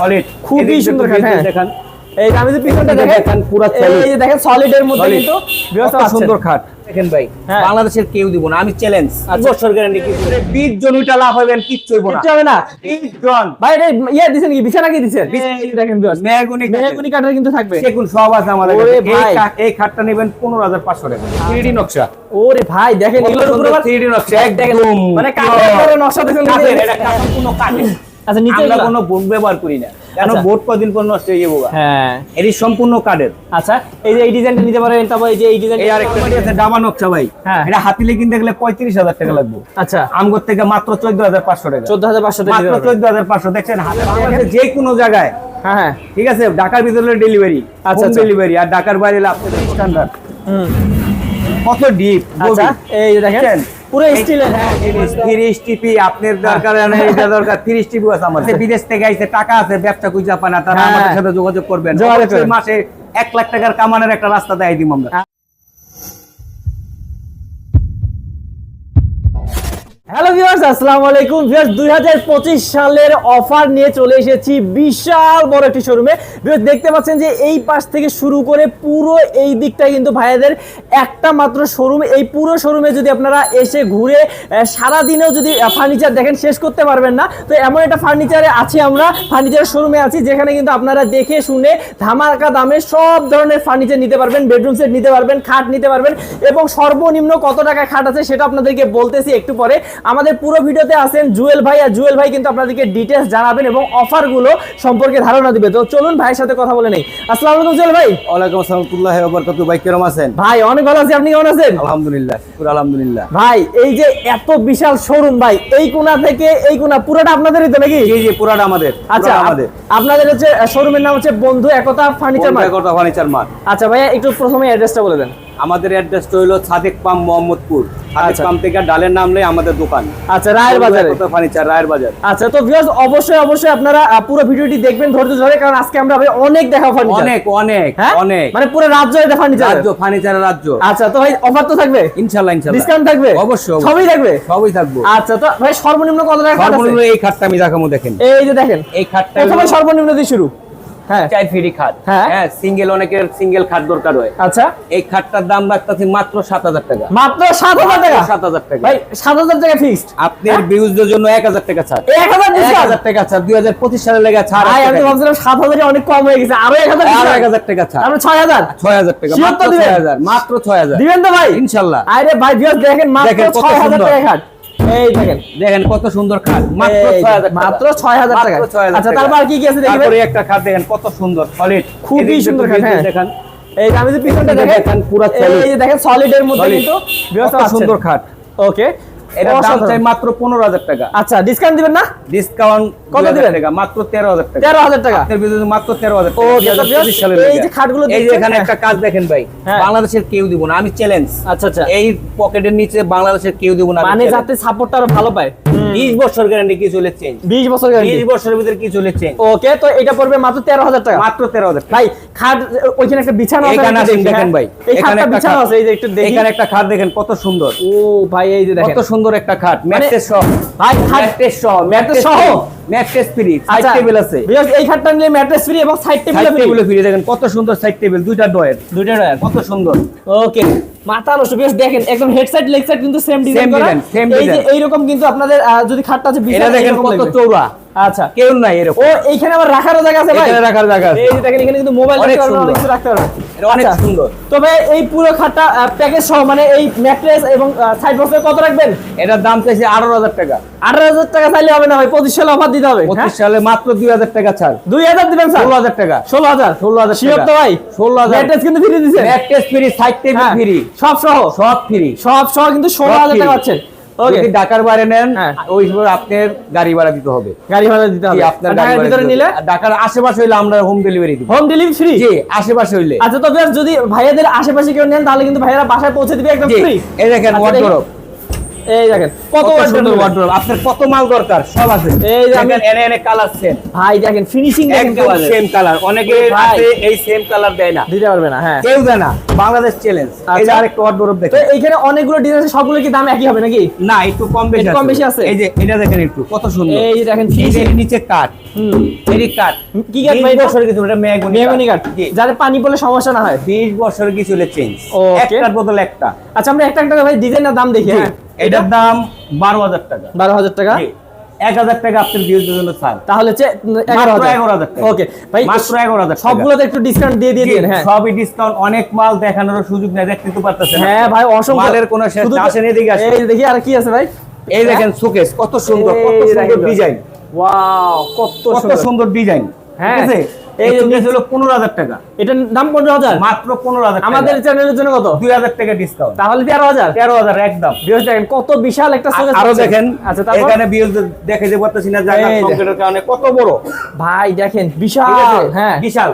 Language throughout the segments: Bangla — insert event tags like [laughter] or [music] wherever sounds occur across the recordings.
সলিড খুবই সুন্দর খাট, হ্যাঁ। দেখান। এই আমি যে পিছনটা দেখেন দেখেন, পুরা এই যে দেখেন সলিড এর মধ্যে কিন্তু সুন্দর খাট দেখেন ভাই হ্যাঁ। বাংলাদেশের কেউ দিব না আমি চ্যালেঞ্জ আচ্ছা। বছর গ্যারান্টি কি 20 জন ওইটা লাভ হবেন কিচ্ছু হইব না। হবে না। 20 জন। ভাই এটা ইয়ে দিছেন কি? বিছানা কি দিছেন? দেখেন মেহগুনি মেহগুনি কাঠের কিন্তু থাকবে। সেগুন সব আছে আমাদের ওরে ভাই। এই খাটটা নেবেন 15500 টাকা। 3D নকশা। ওরে ভাই দেখেন এগুলোর উপরে 3D নকশা দেখেন। মানে কাঠের নকশা কাঠের, এটা কাঠ সম্পূর্ণ কাঠের। আচ্ছা নিচে আমরা কোনো বোর্ড ব্যবহার করি না। কেন? আচ্ছা। বোর্ড কদিন পর নষ্ট হয়ে যাব হ্যাঁ। এটি সম্পূর্ণ কাঠের। আচ্ছা এই যে এই ডিজাইনটা নিতে পারেন তারপর এই যে এই ডিজাইন আরেকটা বাড়ি আছে ডাবা নকশা ভাই। হ্যাঁ। এটা হাতিলে কিনতে গেলে পঁয়ত্রিশ হাজার টাকা লাগবে। আচ্ছা। আমগর থেকে মাত্র চোদ্দ হাজার পাঁচশো টাকা। চোদ্দ হাজার পাঁচশো টাকা মাত্র চোদ্দ হাজার পাঁচশো। দেখছেন হাতে যে কোনো জায়গায়। হ্যাঁ হ্যাঁ। ঠিক আছে? ঢাকার ভিতরে ডেলিভারি আচ্ছা, আচ্ছা। ডেলিভারি আর ঢাকার বাইরে আপনাদের স্ট্যান্ডার্ড হুম। কত ডিপ আচ্ছা এই দেখেন? পুরো স্টিলের হ্যাঁ তিরিশ টিপি আপনার দরকার না এটা দরকার তিরিশ টিপি আছে আমার বিদেশ থেকে আইছে টাকা আছে ব্যবসা তারা হ্যাঁ। আমাদের সাথে যোগাযোগ করবেন। মাসে এক লাখ টাকার কামানোর একটা রাস্তা দেয় দিব আমরা। হ্যালো ভিউয়ার্স আসসালামু আলাইকুম। ভিউয়ার্স 2025 সালের অফার নিয়ে চলে এসেছি বিশাল বড় একটি শোরুমে ভিউয়ার্স দেখতে পাচ্ছেন যে এই পাশ থেকে শুরু করে পুরো এই দিকটা কিন্তু ভাইয়াদের একটা মাত্র শোরুম এই পুরো শোরুমে যদি আপনারা এসে ঘুরে সারা দিনেও যদি ফার্নিচার দেখেন, শেষ করতে পারবেন না। তো এমন একটা ফার্নিচারে আছি আমরা ফার্নিচার শোরুমে আছি, যেখানে কিন্তু আপনারা দেখে শুনে ধামাকা দামে সব ধরনের ফার্নিচার নিতে পারবেন বেডরুম সেট নিতে পারবেন, খাট নিতে পারবেন এবং সর্বনিম্ন কত টাকা খাট আছে সেটা আপনাদেরকে বলতেছি একটু পরে। আমাদের পুরো ভিডিওতে আছেন জুয়েল ভাই আর জুয়েল ভাই কিন্তু আপনাদেরকে ডিটেলস জানাবেন এবং অফারগুলো সম্পর্কে ধারণা দিবে। তো চলুন ভাইয়ের সাথে কথা বলে নেই। আসসালামু আলাইকুম জুয়েল ভাই। ওয়ালাইকুম আসসালাম তুল্লাহ বরকাতু ভাই কিরম আছেন? ভাই অনেক ভালো আছি। আপনি কেমন আছেন? আলহামদুলিল্লাহ শুকুর আলহামদুলিল্লাহ। ভাই এই যে এত বিশাল শোরুম ভাই এই কোণা থেকে এই কোণা পুরোটা আপনাদেরই তো নাকি? জি জি পুরাটা আমাদের আচ্ছা আমাদের। আপনাদের হচ্ছে শোরুমের নাম হচ্ছে বন্ধু একতা ফার্নিচার মার্ট। কথা ফার্নিচার মার্ট। আচ্ছা ভাইয়া একটু প্রথমে অ্যাড্রেসটা বলে দেন। আমাদের অ্যাড্রেসটা হলো সাদেক পাম মোহাম্মদপুর। সাদেক আচ্ছা। থেকে ডালের নাম আমাদের দোকান। আচ্ছা রায়ের বাজারে। ফার্নিচার রায়ের বাজার। আচ্ছা তো ভিউয়ার্স অবশ্যই অবশ্যই আপনারা পুরো ভিডিওটি দেখবেন ধৈর্য ধরে কারণ আজকে আমরা ভাই অনেক দেখা ফার্নিচার অনেক অনেক হ্যাঁ? অনেক। মানে পুরো রাজ্য এটা ফার্নিচার রাজ্য ফার্নিচারের রাজ্য। আচ্ছা তো ভাই অফার তো থাকবে? ডিসকাউন্ট অবশ্যই, অবশ্যই। সবই থাকবে? সবই থাকব। আচ্ছা তো ভাই সর্বনিম্ন কত টাকা সর্বনিম্ন এই খাটটা আমি দেখাবো দেখেন। এই যে দেখেন। এই খাটটা প্রথমে সর্বনিম্ন দিয়ে শুরু। হ্যাঁ। চাই ফ্রি খাট। হ্যাঁ। হ্যাঁ সিঙ্গেল অনেকের সিঙ্গেল খাট দরকার হয়। আচ্ছা। এই খাটটার দাম রাখতেছি মাত্র সাত হাজার টাকা। মাত্র সাত হাজার টাকা? সাত হাজার টাকা। ভাই সাত হাজার টাকা ফিক্সড আপনার ভিউজদের জন্য এক হাজার টাকা ছাড়। এক হাজার এক হাজার টাকা ছাড়। দুই হাজার পঁচিশ সালে লেগে ছাড়। ভাই আমি ভাবছিলাম সাত হাজারই অনেক কম হয়ে গেছে। আরও এক হাজার আরও এক হাজার টাকা ছাড়। আমরা ছয় হাজার? ছয় হাজার টাকা মাত্র ছয় হাজার মাত্র ছয় হাজার। দিবেন তো ভাই? ইনশাল্লাহ। আরে ভাই ভিউয়ার্স দেখেন মাত্র ছয় হাজার। টাকা খাট এই দেখেন দেখেন কত সুন্দর খাট। মাত্র এই ছয় হাজার মাত্র ছয় হাজার টাকা। ছয় হাজার আচ্ছা তারপর কি কি আছে দেখি তারপরে একটা খাট দেখেন কত সুন্দর সলিড খুবই সুন্দর খাট। দেখেন। এই আমি যে পিছনটা দেখেন পুরো। এই দেখেন সলিড এর মধ্যে কিন্তু সুন্দর খাট। ওকে এটার দাম চাই মাত্র পনেরো হাজার টাকা। আচ্ছা ডিসকাউন্ট দিবেন না? ডিসকাউন্ট কত কত দিবেন? টাকা মাত্র তেরো হাজার টাকা। তেরো হাজার টাকা। আপনার বিরুদ্ধে মাত্র তেরো হাজার ও, টাকা তো 2025 সালের এই যে খাটগুলো এই যে এখানে। একটা কাজ দেখেন ভাই হ্যাঁ। বাংলাদেশের কেউ দিব না। আমি চ্যালেঞ্জ আচ্ছা আচ্ছা। এই পকেটের নিচে বাংলাদেশের কেউ দিব না। মানে যাতে সাপোর্টটা আরও ভালো পায়। বিশ বছর গ্যারান্টি কি চলে চেঞ্জ বিশ বছর গ্যারান্টি বিশ বছরের ভিতরে কি চলে চেঞ্জ ওকে তো এটা পড়বে মাত্র তেরো হাজার টাকা। মাত্র তেরো হাজার টাকা। ভাই খাট ওইখানে একটা বিছানো আছে এখানে দেখেন হ্যাঁ। ভাই। এখানে একটা বিছানো আছে এই যে একটু দেখি। এখানে একটা খাট দেখেন কত সুন্দর। ও ভাই এই যে দেখেন। কত সুন্দর একটা খাট ম্যাট্রেস সহ। ভাই ম্যাট্রেস সহ ম্যাট্রেস সহ? ম্যাট্রেস ফ্রি সাইড আচ্ছা টেবিল আছে। এই খাটটা নিলে ম্যাট্রেস ফ্রি এবং side table free. Table free দেখেন কত সুন্দর সাইড টেবিল দুইটা ডয়ের দুইটা টায়ার কত সুন্দর। ওকে মাথা নষ্ট বেশ দেখেন একদম হেড সাইড লেগ সাইড কিন্তু সেম ডিজাইন করা। design, same এই। এইরকম কিন্তু আপনাদের যদি খাটটা আছে দেখেন কত আচ্ছা। কেউ নাই এরকম। ও এইখানে আবার রাখারও জায়গা আছে ভাই? এখানে রাখার জায়গা আছে। এই দেখেন এখানে কিন্তু মোবাইল রাখতে পারবেন সুন্দর। রাখতে পারবেন। অনেক আচ্ছা। সুন্দর। তবে এই পুরো খাটটা প্যাকেজ সহ মানে এই ম্যাট্রেস এবং সাইড বক্সে কত রাখবেন? এটার দাম চাইছে আঠারো হাজার টাকা। আঠারো হাজার টাকা চাইলে হবে না ভাই পঁচিশ সালে অফার দিতে হবে। পঁচিশ সালে মাত্র দুই হাজার টাকা ছাড়। দুই হাজার দিবেন স্যার? ষোলো হাজার টাকা। ষোলো হাজার? ষোলো হাজার শিওর তো ভাই। ষোলো হাজার। ম্যাট্রেস কিন্তু ফ্রি দিচ্ছে ম্যাট্রেস ফ্রি সাইড টেবিল হ্যাঁ, ফ্রি সব সহ? সব ফ্রি সব সহ কিন্তু ষোলো হাজার টাকা পাচ্ছেন। যদি ঢাকার বাইরে নেন হ্যাঁ। ওই হিসেবে আপনার গাড়ি ভাড়া দিতে হবে। গাড়ি ভাড়া দিতে হবে। আপনার গাড়ি ভিতরে নিলে? ডাকার ঢাকার আশেপাশে হইলে আমরা হোম ডেলিভারি দিব। হোম ডেলিভারি ফ্রি জি আশেপাশে হইলে। আচ্ছা তো যদি ভাইয়াদের আশেপাশে কেউ নেন তাহলে কিন্তু ভাইয়ারা বাসায় পৌঁছে দিবে একদম ফ্রি এই দেখেন আচ্ছা, ওয়ার্ডরোব এই দেখেন কত সুন্দর? আপনার কত মাল দরকার সব আছে। এই দেখেন এনে এনে কালার সেম ভাই দেখেন ফিনিশিং দেখেন সেম কালার অনেকে এই সেম কালার দেয় না। দিতে পারবে না হ্যাঁ। কেউ দেয় না। বাংলাদেশ চ্যালেঞ্জ এই যে আচ্ছা। আরেকটা ওয়ার্ডরোব তো এইখানে অনেকগুলো ডিজাইন আছে সবগুলো কি দাম একই হবে নাকি? না একটু কম বেশি কম বেশি আছে? এই যে এটা দেখেন একটু কত সুন্দর। এই যে দেখেন এই যে নিচে কাঠ হুম। এরই কাঠ কি কাঠ ভাই এটা? বছর কিছু এটা মেহগনি মেহগনি কাঠ যাতে পানি পড়লে সমস্যা না হয়। 20 বছর কিছু হলে চেঞ্জ. একটার বদল একটা। আচ্ছা আমরা একটা একটা ভাই ডিজাইনের দাম দেখি হ্যাঁ। এটার দাম 12000 টাকা। বারো হাজার টাকা? জি। 1000 টাকা আপনার ভিউজের জন্য ছাড়। তাহলে এগারো হাজার টাকা। ওকে ভাই মাত্র 11000 টাকা। সবগুলোতে একটু ডিসকাউন্ট দিয়ে দিয়ে দিন হ্যাঁ। সবই ডিসকাউন্ট অনেক মাল দেখানোর সুযোগ নেই দেখতে তো পারতেছেন হ্যাঁ ভাই অসংখ্য মালের কোনো শেষ শুধু আসেন এদিকে আসেন। এই দেখি আর কি আছে ভাই। এই দেখেন শোকেস কত সুন্দর কত সুন্দর দেখেন। ডিজাইন ওয়াও কত সুন্দর। সুন্দর ডিজাইন। ঠিক আছে? এই এই যে যে হলো 15000 টাকা। এটার দাম পনেরো হাজার? মাত্র 15000 আমাদের চ্যানেলের জন্য কত? 2000 টাকা ডিসকাউন্ট তাহলে তেরো হাজার। 13000 একদম। বিয়স দেখেন কত বিশাল একটা আরও দেখেন আচ্ছা তারপর? এখানে দেখে যে পারতেছি না জায়গা এই কারণে কত বড়? ভাই দেখেন বিশাল হ্যাঁ। বিশাল।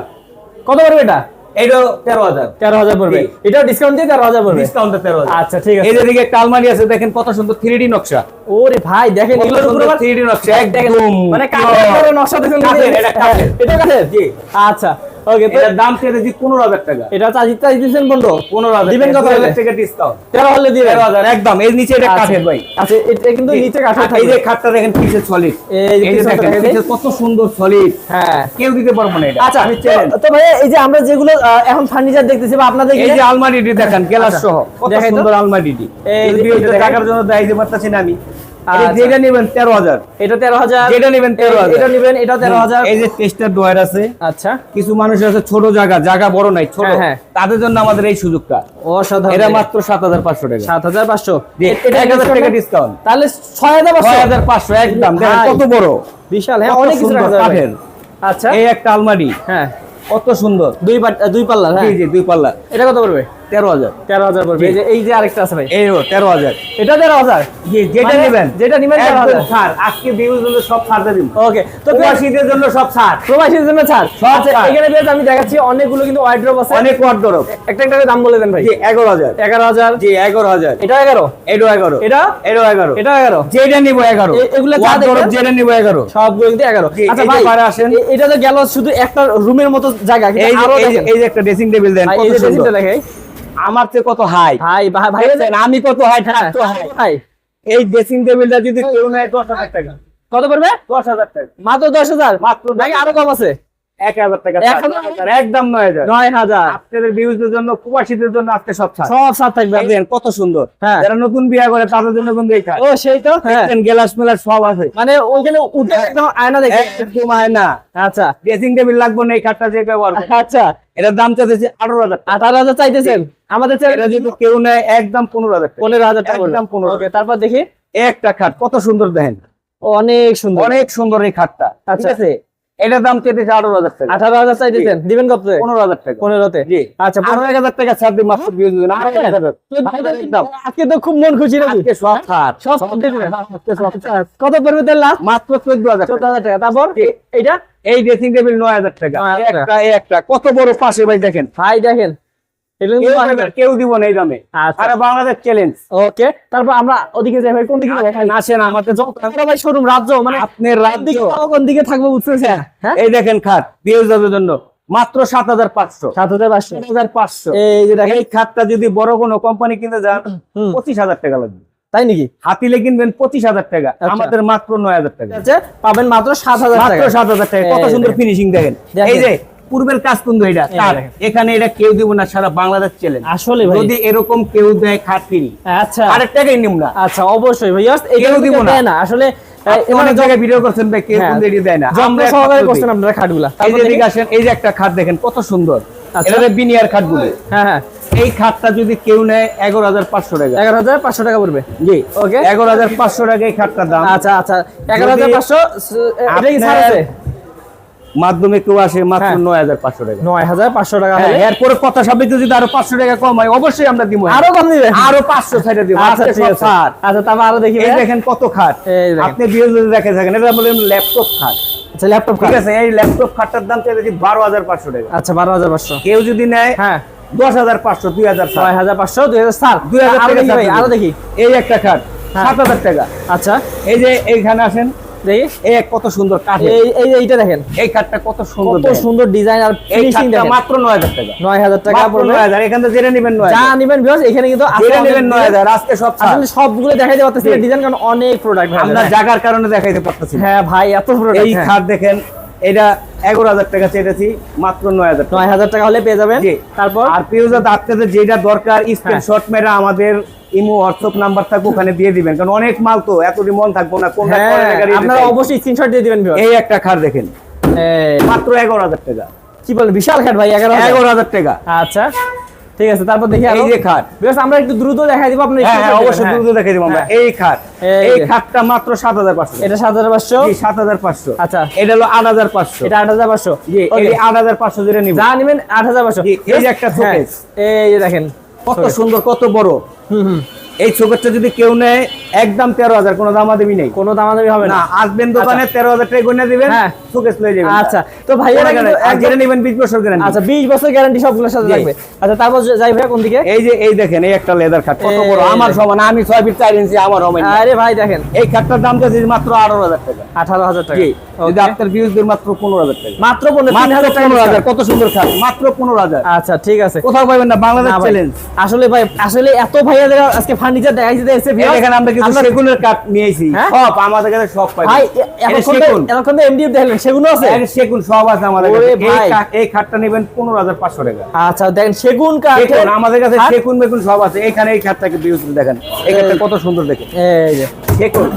কত বড় এটা? এইটা 13000 তেরো হাজার পড়বে। জি। এটাও ডিসকাউন্ট দিয়ে তেরো হাজার পড়বে? ডিসকাউন্ট 13000 আচ্ছা ঠিক আছে। যে একটা আলমারি আছে দেখেন কত সুন্দর 3D নকশা। ওরে ভাই দেখেন এগুলোর উপর 3D নকশা দেখেন। একদম মানে কাঠের নকশা দেখেন। এটা কাঠের। এটা কাঠের? জি। আচ্ছা। ওকে এটার দাম চেয়েছি 15000 টাকা। এটা চার্জ চার্জ দিচ্ছেন বন্ধু? 15000 দিবেন কত হলে? টাকা ডিসকাউন্ট তেরো হলে দিবেন? 13000 একদম এর নিচে এটা আচ্ছা। কাঠের ভাই। আচ্ছা এটা কিন্তু নিচে কাঠের এই যে খাটটা দেখেন পিসের সলিড এই যে এই যে পিছনটা দেখেন দেখেন। কত সুন্দর সলিড হ্যাঁ। কেউ দিতে পারব না এটা। আচ্ছা আমি চ্যালেঞ্জ তো- তো ভাই এই যে আমরা যেগুলো এখন ফার্নিচার দেখতেছি বা আপনাদের এই যে আলমারিটি দেখেন গ্লাস আচ্ছা। সহ। কত সুন্দর আলমারিটি। এই। টাকার জন্য দেয় যে পারতাছি না আমি। যেটা নেবেন 13000 এটা তেরো হাজার। যেটা নেবেন 13000 এটা নেবেন এটা তেরো হাজার। এই যে টেস্টার ডয়ার আছে। আচ্ছা। কিছু মানুষ আছে ছোট জায়গা জায়গা বড় নাই ছোট। তাদের জন্য আমাদের এই সুযোগটা। অসাধারণ। এটা মাত্র 7500 টাকা। সাত হাজার পাঁচশো। জি, এটা 1000 টাকা ডিসকাউন্ট তাহলে ছয় হাজার পাঁচশো। 6500 একদম। দেখেন কত বড়। বিশাল হ্যাঁ অনেক কিছু রাখা যাবে। আচ্ছা। এই একটা আলমারি। হ্যাঁ। কত সুন্দর। দুই দুই পাল্লা জি হ্যাঁ। জি দুই পাল্লা এটা কত পড়বে? 13000 তেরো হাজার পড়বে। এই যে আরেকটা আছে ভাই। এই 13000 এটা তেরো হাজার? যেটা মানে নেবেন। যেটা নিবেন তেরো হাজার। ছাড়। আজকে ভিউজ হলো সব ছাড় দিয়ে ওকে তো প্রবাসীদের জন্য সব ছাড়। প্রবাসীর জন্য ছাড়। সব আচ্ছা এখানে বেশ আমি দেখাচ্ছি অনেকগুলো কিন্তু ওয়াইড্রপ আছে। অনেক ওয়ার্ডরোব একটা একটা দাম বলে দেন ভাই। জি 11000 এগারো হাজার। জি 11000 এটা এগারো? এডো 11 এটা? এডো 11 এটা এগারো? যেটা নিব 11 এ- এগুলো? যেটা নিব 11 সবগুলো কিন্তু এগারো। আচ্ছা ভাই আসেন। এটা তো গেল শুধু একটা রুমের মতো জায়গা এই যে এই একটা ড্রেসিং টেবিল দেন এই যে ড্রেসিংটা দেখাই। আমার চেয়ে কত হাই হাই ভাই ভাই আমি কত হাই হ্যাঁ, হাই এই ড্রেসিং টেবিলটা যদি কেউ নেয় 10000 টাকা। কত পড়বে? 10000 টাকা। মাত্র দশ হাজার? মাত্র নাকি আরও কম আছে। 1000 টাকা এক হাজার? 7000 একদম 9000 নয় হাজার। আপনাদের জন্য প্রবাসীদের জন্য আজকে সব সব সাত থাকবে কত সুন্দর। হ্যাঁ। যারা নতুন বিয়ে করে তাদের জন্য কিন্তু এই ও সেই তো? হ্যাঁ। মেলাস সব আছে। মানে ওইখানে উঠে একদম আয়না দেখে। একদম আয়না আচ্ছা। ড্রেসিং টেবিল লাগবে না এই খাটটা যে ব্যবহার আচ্ছা। এটার দাম চাইতেছি আঠারো হাজার টাকা। আঠারো হাজার চাইতেছেন? আমাদের যদি কেউ নেয় একদম পনেরো হাজার পনেরো হাজার টাকা একদম পনেরো তারপর দেখি। একটা খাট কত সুন্দর দেখেন। অনেক সুন্দর। অনেক সুন্দর এই খাটটা। ঠিক আচ্ছা। আছে? এটার দাম চেয়েছে আঠারো হাজার টাকা। আঠারো হাজার চাইতেছেন? দিবেন কত? পনেরো হাজার টাকা। পনেরোতে? জি। আচ্ছা আরও এক হাজার টাকা ছাড় দিন মাত্র বিয়ে দিবেন আরও এক হাজার আজকে তো খুব মন খুশি না আজকে সব সব খাট। কত পড়বে তেল লাস্ট মাত্র চোদ্দ হাজার চোদ্দ হাজার টাকা। তারপর? এইটা? এই ড্রেসিং টেবিল নয় হাজার টাকা। একটা একটা। কত বড় পাশে ভাই দেখেন। ভাই দেখেন। কেউ কিন্তু দেবে- কেউ দিব না এই দামে। আরে বাংলাদেশ চ্যালেঞ্জ ওকে তারপর আমরা ওদিকে যাই ভাই কোন দিকে যাই? আসেন আমাদের আমরা ভাই শোরুম রাজ্য মানে আপনার রাজ্য। কোন দিকে থাকব বুঝতেছেন? এই দেখেন খাট বিএসডব্লিউর জন্য। মাত্র সাত হাজার পাঁচশো। সাত হাজার পাঁচশো। হাজার পাঁচশো। এই যে দেখেন। এই খাটটা যদি বড় কোনো কোম্পানি কিনতে যান পঁচিশ হাজার টাকা লাগবে। তাই নাকি? হাতিলে কিনবেন পঁচিশ হাজার টাকা আচ্ছা। আমাদের মাত্র নয় হাজার টাকা। পাবেন মাত্র সাত হাজার মাত্র সাত হাজার টাকা। কত সুন্দর ফিনিশিং দেখেন। এই যে পূর্বের কাজ কিন্তু এটা তার। এখানে এটা কেউ দিব না সারা বাংলাদেশ চ্যালেঞ্জ আসলে ভাই। যদি এরকম কেউ দেয় খাট কিনি আচ্ছা। আরেক টাকাই নিম না। আচ্ছা অবশ্যই ভাই। কেউ দিব না। না। আসলে আহ, আপনি এবার অনেক জায়গায় ভিডিও করছেন ভাই কেউ হ্যাঁ, কিন্তু দেয় না। আমরা সহকারে করছেন আপনারা খাটগুলা। এই যে দেখি। আসেন এই যে একটা খাট দেখেন কত সুন্দর। আচ্ছা। এটা বিনিয়ার খাটগুলো। হ্যাঁ হ্যাঁ। এই খাটটা যদি কেউ নেয় এগারো হাজার পাঁচশো টাকা। এগারো হাজার পাঁচশো টাকা পড়বে। জি। ওকে এগারো হাজার পাঁচশো টাকা এই খাটটার দাম। আচ্ছা আচ্ছা। এগারো হাজার পাঁচশো এটা কি ছাড় আছে? মাধ্যমে কেউ আসে মাত্র হ্যাঁ। নয় হাজার পাঁচশো টাকা। নয় হাজার পাঁচশো টাকা হ্যাঁ, এরপরে কথা সাবিত যদি আরও পাঁচশো টাকা কম হয় অবশ্যই আমরা দিব। আরও কম দিবেন আরও পাঁচশো ছাইড়ে দিব। আচ্ছা আচ্ছা তারপর আরও দেখি দেখেন কত খাট। আপনি বিয়ে যদি দেখে থাকেন এটা বলেন ল্যাপটপ খাট। আচ্ছা ল্যাপটপ ঠিক আছে এই ল্যাপটপ খাটটার দাম বারো হাজার পাঁচশো টাকা। আচ্ছা বারো হাজার পাঁচশো। কেউ যদি নেয় হ্যাঁ। দশ হাজার পাঁচশো দুই হাজার ছয় হাজার পাঁচশো দুই হাজার সাত দুই হাজার আরও দেখি। এই একটা খাট হ্যাঁ। সাত হাজার টাকা। আচ্ছা। এই যে এইখানে আসেন এই কত সুন্দর কাঠ এই এই এইটা দেখেন। এই কাঠটা কত সুন্দর কত সুন্দর ডিজাইন আর ফিনিশিং দেখেন। মাত্র নয় হাজার টাকা। পড়বে। এখান থেকে জেনে নেবেন নয় যা হাজার। নিবেন ভিউয়ার্স এখানে কিন্তু জেনে নেবেন আজকে সব ছাড়। আসলে সবগুলো দেখাইতে পারতেছি ডিজাইন কারণ অনেক প্রোডাক্ট আমরা জায়গার কারণে দেখাইতে পারতেছি হ্যাঁ ভাই এত প্রোডাক্ট এই খাট দেখেন এটা এগারো হাজার টাকা চেয়েছি মাত্র নয় হাজার নয় হাজার টাকা হলে পেয়ে যাবেন। তারপর? আর পিউজা আপনাদের যেটা দরকার স্ক্রিনশট মেরে আমাদের ইমো হোয়াটসঅ্যাপ নাম্বার থাকবে ওখানে দিয়ে দিবেন। কারণ অনেক মাল তো এতটি মন থাকব না কোনটা হ্যাঁ আপনারা অবশ্যই স্ক্রিনশট দিয়ে দিবেন এই একটা খাট দেখেন। মাত্র এগারো হাজার টাকা। কি বলেন বিশাল খাট ভাই এগারো এগারো হাজার টাকা। আচ্ছা। ঠিক আছে তারপর দেখি এই যে খাট। বিকজ আমরা একটু দ্রুত দেখাই দিব আপনাদের হ্যাঁ হ্যাঁ অবশ্যই দ্রুত দেখাই দিব আমরা। হ্যাঁ। এই খাট। এই খাটটা মাত্র সাত হাজার পাঁচশো। এটা সাত হাজার পাঁচশো? সাত হাজার পাঁচশো। আচ্ছা। এটা হলো আট হাজার পাঁচশো। এটা আট হাজার পাঁচশো? জি এই আট হাজার পাঁচশো যেটা নিব। যা নেবেন আট হাজার পাঁচশো। জি, এই যে একটা শোকেস এই যে দেখেন। কত সুন্দর কত বড়। হুম হুম। এই চোখেরটা যদি কেউ নেয় একদম তেরো হাজার কোনো দামাদামি নেই। কোনো দামাদামি হবে না। আসবেন দোকানে তেরো হাজার টাকা গনে দিবেন হ্যাঁ। শোকেস লয়ে যাবেন। আচ্ছা তো আর একদম- নেবেন বিশ বছর গ্যারান্টি আচ্ছা বিশ বছর গ্যারান্টি সবগুলোর সাথে। থাকবে। আচ্ছা তারপর যাই ভাইয়া কোন দিকে? এই যে এই দেখেন এই একটা লেদার খাট কত বড়। আমার সমান আমি ছয় ফিট চার ইঞ্চি আমার হবে। আরে ভাই দেখেন। এই খাটটার দাম চাচ্ছি মাত্র আঠারো হাজার টাকা। আঠারো হাজার টাকা। যদি আপনার ভিউজ দিন মাত্র পনেরো হাজার টাকা। মাত্র পনেরো হাজার কত সুন্দর খাট মাত্র পনেরো হাজার। আচ্ছা ঠিক আছে। কোথাও পাবেন না বাংলাদেশ চ্যালেঞ্জ আসলে ভাই আসলে এত ভাইয়াদের আজকে ফার্নিচার দেখাইতে এসে এখানে আমরা কিছু সেগুনের কাঠ নিয়েছি। হ্যাঁ? সব আমাদের কাছে সব পাই। ভাই এ- এতক্ষণ তো- এমডিএফ দেখলেন সেগুলো আছে? সেগুন সব আছে আমাদের কাছে। এই ভাই। কাঠ- এই খাটটা নেবেন পনেরো হাজার পাঁচশো টাকা। আচ্ছা দেখেন সেগুন কাঠ আমাদের কাছে সেগুন বেগুন সব আছে। এখানে এই খাটটাকে দেখেন। এই খাটটা কত সুন্দর দেখেন এই যে। সেগুন।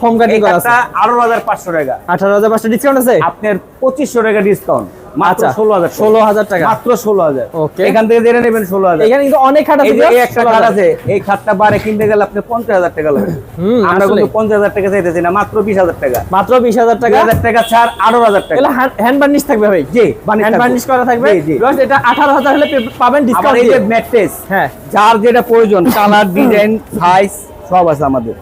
ফোম কাটিং করা আছে। খাটটা আঠারো হাজার পাঁচশো টাকা। আঠারো হাজার পাঁচশো ডিসকাউন্ট আছে? আপনার পঁচিশশো টাকা ডিসকাউন্ট মাত্র আচ্ছা টাকা। মাত্র ষোলো হাজার। এখান থেকে জেনে নেবেন ষোলো হাজার। এখানে কিন্তু অনেক খাট আছে এই একটা খাট আছে এই খাটটা বারে কিনতে গেলে আপনি পঞ্চাশ হাজার টাকা লাগবে। আমরা কিন্তু পঞ্চাশ হাজার টাকা চাইতেছি না মাত্র মাত্র ছাড় হ্যান্ড বার্নিশ থাকবে ভাই। জি হ্যান্ড থাকবে। বার্নিশ করা থাকবে। জি, জি। এটা আঠারো হাজার হলে পাবেন ডিসকাউন্ট এই যে ম্যাট্রেস হ্যাঁ। যার যেটা প্রয়োজন কালার ডিজাইন সাইজ সব আছে আমাদের।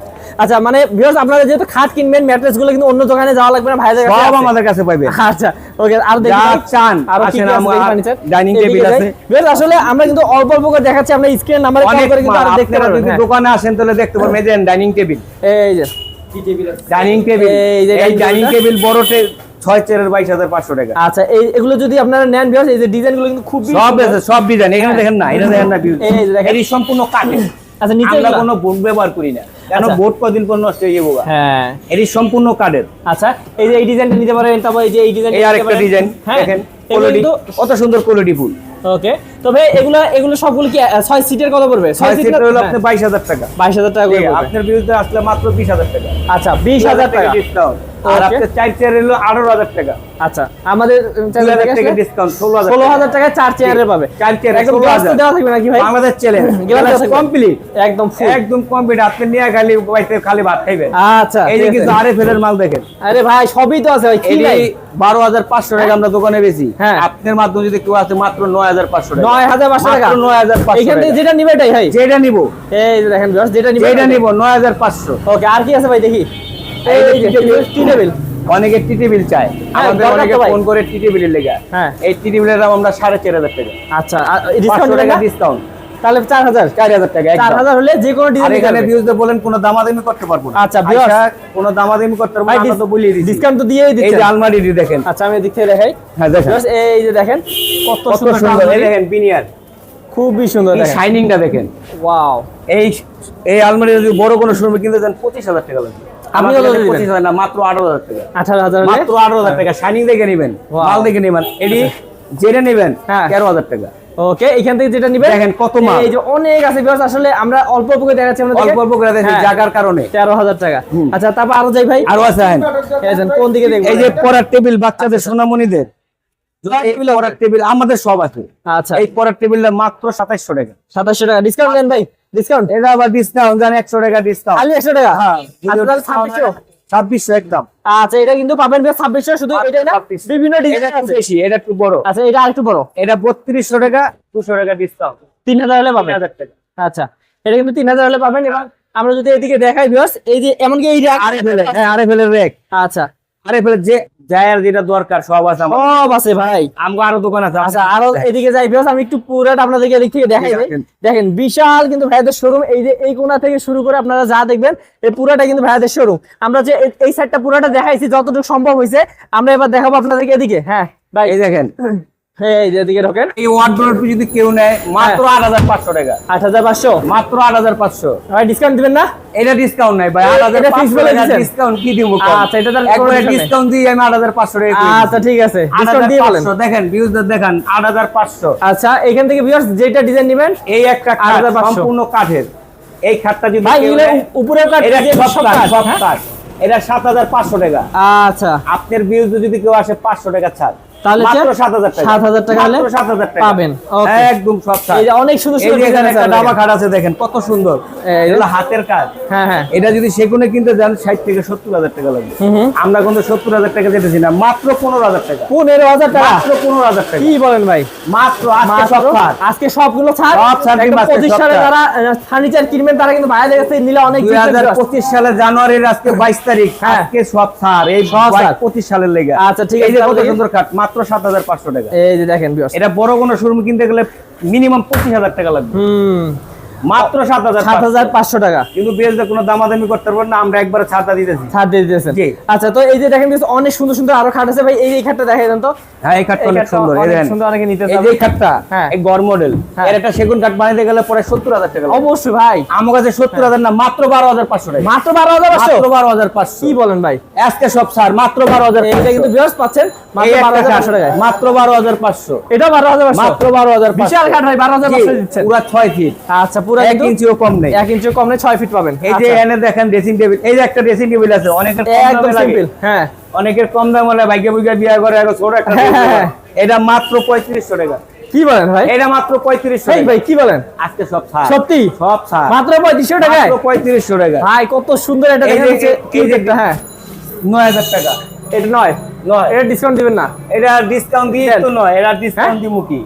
আচ্ছা মানে ভিউয়ার্স আপনারা যেহেতু খাট কিনবেন ম্যাট্রেসগুলো কিন্তু অন্য দোকানে যাওয়া লাগবে না ভাইদের কাছে সব আমাদের কাছে পাইবেন আচ্ছা ওকে আর দেখি যা চান, আরও কি আছে table যাই। আছে। Viewers, আসলে আমরা কিন্তু অল্প অল্প করে দেখাচ্ছি আমরা স্ক্রিন নাম্বারে কল করে কিন্তু। আরও দেখতে পারবেন যদি হ্যাঁ। দোকানে আসেন তাহলে দেখতে পারবেন এই যে ডাইনিং টেবিল এই যে। ডাইনিং টেবিল এই যে এই ডাইনিং টেবিল বড় ছয় চেয়ারের বাইশ হাজার পাঁচশো টাকা। আচ্ছা এই এগুলো যদি আপনারা নেন ভিউয়ার্স এই যে ডিজাইনগুলো কিন্তু খুবই সব আছে সব ডিজাইন এখানে দেখেন না এটা দেখেন না এই যে দেখেন। এটি সম্পূর্ণ কাঠে আচ্ছা নিচে আমরা কোনো বোর্ড ব্যবহার করি না। কেন আচ্ছা। বোর্ড কদিন পর নষ্ট হয়ে যাব হ্যাঁ। এটি সম্পূর্ণ কাঠের। আচ্ছা এই যে এই ডিজাইনটা নিতে পারেন তারপর এই যে এই ডিজাইন এই আরেকটা ডিজাইন হ্যাঁ দেখেন কোয়ালিটি কত সুন্দর কোয়ালিটি ফুল। ওকে তবে এগুলো এগুলো সবগুলো কি আহ, ছয় সিটের কত পড়বে? ছয় সিটের হলো আপনি আপনার বাইশ হাজার টাকা। বাইশ হাজার টাকা করে। আপনার বিরুদ্ধে আসলে মাত্র বিশ হাজার টাকা। আচ্ছা বিশ হাজার টাকা। ডিসকাউন্ট আর আপনার চার চেয়ার হলো আঠারো হাজার টাকা। আচ্ছা আমাদের ডিসকাউন্ট ষোলো হাজার ষোলো হাজার টাকায় চার চেয়ারে পাবে। চার চেয়ার একদম দেওয়া থাকবে নাকি ভাই? [laughs] থাকবে? কমপ্লিট একদম একদম কমপ্লিট আপনি নিয়ে খালি বাইতে খালি ভাত খাইবেন। আচ্ছা এই যে আছে। আরে ফেলের মাল দেখেন। আরে ভাই সবই তো আছে ভাই কি নাই? বারো হাজার পাঁচশো টাকা আমরা দোকানে বেশি হ্যাঁ। আপনার মাধ্যমে যদি কেউ আছে মাত্র নয় হাজার পাঁচশো টাকা। নয় হাজার পাঁচশো টাকা? নয় হাজার পাঁচশো এখান থেকে যেটা নিবে এটাই ভাই। যেটা নিবো। এই দেখেন যেটা নিবে যেটা নিবো নয় হাজার পাঁচশো। ওকে আর কি আছে ভাই দেখি। অনেকে টি টেবিল চায়। আমাদের অনেকে ফোন করে টি টেবিলের লেগে। হ্যাঁ। এই টি টেবিলের দাম আমরা সাড়ে চার হাজার টাকা। আচ্ছা ডিসকাউন্ট ডিসকাউন্ট তাহলে চার হাজার। চার হাজার টাকা চার হাজার হলে যে কোনো ডিজাইন এখানে ভিউজ বলেন কোনো দামাদামি করতে পারব না। আচ্ছা, viewers। আচ্ছা কোনো দামাদামি করতে পারব না তো বলিয়ে ডিসকাউন্ট তো দিয়েই এই দিচ্ছে যে আলমারিটি দেখেন। আচ্ছা আমি এদিক থেকে দেখাই। হ্যাঁ দেখেন। এই যে দেখেন কত সুন্দর এই দেখেন বিনিয়ার খুবই সুন্দর দেখেন। শাইনিংটা দেখেন। ওয়াও এই এই আলমারি যদি বড় কোনো শোরুমে কিনতে চান পঁচিশ হাজার টাকা লাগবে। আপনি আমাদের কত দিবেন? না মাত্র আঠারো হাজার টাকা। আঠারো হাজার হলে? মাত্র আঠারো হাজার টাকা। শাইনিং দেখে নেবেন মাল দেখে নেবেন এটি জেনে নেবেন। তেরো হাজার টাকা। ওকে এখান থেকে যেটা নিবে দেখেন কত মাল। এই যে অনেক আছে বিকজ আসলে আমরা অল্প অল্প করে দেখাচ্ছি আমরা অল্প অল্প করে দেখেন জায়গার কারণে। তেরো হাজার টাকা। আচ্ছা তারপর আরও যাই ভাই। আরও আছে। কোন দিকে এই যে পড়ার টেবিল বাচ্চাদের সোনামণিদের। টেবিল আমাদের সব আছে। আচ্ছা। এই পড়ার টেবিলটা মাত্র সাতাইশশো টাকা। সাতাশশো টাকা ডিসকাউন্ট দেন ভাই। ডিসকাউন্ট এটা আবার ডিসকাউন্ট জান একশো টাকা ডিসকাউন্ট খালি একশো টাকা? হ্যাঁ আচ্ছা, তাহলে 2600 একদম। আচ্ছা এটা কিন্তু পাবেন ভাই ছাব্বিশশো শুধু এটাই না? বিভিন্ন ডিজাইন আছে। বেশি এটা একটু বড়। আচ্ছা এটা আরেকটু বড়। এটা বত্রিশশো টাকা দুশো টাকা ডিসকাউন্ট তিন হাজার হলে পাবেন। হাজার টাকা। আচ্ছা এটা কিন্তু তিন হাজার হলে পাবেন এবং আমরা যদি এদিকে দেখাই ভিউয়ার্স এই যে এমনকি এই আরে ফেলে হ্যাঁ আরে ফেলে রেক আচ্ছা। আরে ফেলে যে যার যেটা দরকার সব আছে সব আছে ভাই। আমগো আরও দোকান আছে আচ্ছা আরও এদিকে যাই বিকজ আমি একটু পুরাটা আপনাদেরকে এদিক থেকে দেখাই দিই। দেখেন। বিশাল কিন্তু ভাইয়াদের শোরুম এই যে এই কোণা থেকে শুরু করে আপনারা যা দেখবেন এই পুরাটা কিন্তু ভাইয়াদের শোরুম আমরা যে এই- সাইড সাইডটা পুরাটা দেখাইছি যতটুকু সম্ভব হয়েছে আমরা এবার দেখাবো আপনাদেরকে এদিকে। হ্যাঁ ভাই। এই দেখেন হ্যাঁ এদিকে ঢোকেন। এই ওয়ার্ড্রোব যদি কেউ নেয় মাত্র হ্যাঁ। টাকা। মাত্র ভাই ডিসকাউন্ট দিবেন না? এটা ডিসকাউন্ট নাই ভাই টাকা ডিসকাউন্ট কি দিব আচ্ছা, এটা একবারে ডিসকাউন্ট দিয়ে আমি টাকা আচ্ছা ঠিক আছে। ডিসকাউন্ট দিয়ে বলেন। দেখেন ভিউজদের আচ্ছা এখান থেকে ভিউয়ার্স যেটা ডিজাইন নেবেন এই একটা। সম্পূর্ণ কাঠের। এই খাটটা যদি ভাই এটা সব সব কাঠ সব হ্যাঁ? কাঠ। এটা সাত হাজার পাঁচশো টাকা। আচ্ছা। আপনার ভিউজ যদি কেউ আসে পাঁচশো টাকা ছাড়। তাহলে মাত্র যে সাত হাজার টাকা। 7,000 টাকা হলে 7,000 টাকা। পাবেন। একদম সব এই যে অনেক সুন্দর সুন্দর একটা ডাবা খাট আছে দেখেন। কত সুন্দর। হাতের কাজ। হ্যাঁ হ্যাঁ। এটা যদি সেগুনে কিনতে যান ষাট থেকে সত্তর হাজার টাকা লাগবে। আমরা কিন্তু সত্তর হাজার টাকা যেতেছি না মাত্র পনেরো হাজার টাকা। পনেরো হাজার টাকা? মাত্র পনেরো হাজার টাকা। কি বলেন ভাই? মাত্র আজকে সব ছাড়। আজকে সবগুলো ছাড়। সব ছাড় সালে যারা ফার্নিচার কিনবেন তারা কিন্তু বাইরে কাছে নিলে অনেক দুই হাজার পঁচিশ সালে জানুয়ারির আজকে বাইশ তারিখ। হ্যাঁ। আজকে সব ছাড়। এই সব ছাড়। পঁচিশ সালের লেগে। আচ্ছা, ঠিক আছে, কত সুন্দর কাঠ মাত্র সাত হাজার পাঁচশো টাকা। এই যে দেখেন। এটা বড় কোনো শোরুম কিনতে গেলে মিনিমাম পঁচিশ হাজার টাকা লাগবে। মাত্র সাত হাজার সাত হাজার পাঁচশো টাকা। কিন্তু বিএসডি কোনো দামাদামি করতে পারবেন না আমরা একবারে ছাড়টা দিতেছি ছাড় দিয়ে দিতেছেন আচ্ছা তো এই যে দেখেন viewers, অনেক সুন্দর সুন্দর আরও খাট আছে। ভাই এই এই খাটটা দেখাই দেন তো। হ্যাঁ এই এই অনেক সুন্দর এই দেখেন। সুন্দর অনেকে নিতে যে এই কাঠটা হ্যাঁ। এই গড় মডেল হ্যাঁ। এর একটা সেগুন কাঠ বানাইতে গেলে পরে সত্তর হাজার টাকা। অবশ্যই ভাই। আমার কাছে সত্তর হাজার না মাত্র বারো হাজার পাঁচশো টাকা। মাত্র বারো হাজার মাত্র বারো হাজার পাঁচশো। কি বলেন ভাই? আজকে সব ছাড় মাত্র বারো হাজার এটা কিন্তু ভিউয়ার্স পাচ্ছেন মাত্র বারো হাজার পাঁচশো টাকায়। মাত্র বারো হাজার পাঁচশো। এটা বারো হাজার মাত্র বারো হাজার বিশাল কাঠ ভাই বারো হাজার পাঁচশো দিচ্ছেন। পুরা ছয় ফিট আচ্ছা পুরো এক কিন্তু ইঞ্চিও কম নেই। এক ইঞ্চি কম নেই ছয় ফিট পাবেন। এই যে। এনে দেখেন ড্রেসিং টেবিল এই যে একটা ড্রেসিং টেবিল আছে অনেকের একদম সিম্পল হ্যাঁ। অনেকের কম দাম হলে ভাগ্য বুঝে বিয়ে করে এখন ছোট একটা হ্যাঁ, dressing হ্যাঁ, table। এটা মাত্র পঁয়ত্রিশশো টাকা। কি বলেন ভাই? এটা মাত্র পঁয়ত্রিশশো এই ভাই কি বলেন? আজকে সব ছাড়। সত্যি? সব ছাড়। মাত্র পঁয়ত্রিশশো টাকায়? মাত্র পঁয়ত্রিশশো টাকা। ভাই কত সুন্দর এটা এই দেখা কি দেখতে হ্যাঁ। নয় হাজার টাকা। এটা নয়? নয়। এটা ডিসকাউন্ট দিবেন না? এটা ডিসকাউন্ট দিয়ে। তো নয় এটা ডিসকাউন্ট দিব কি?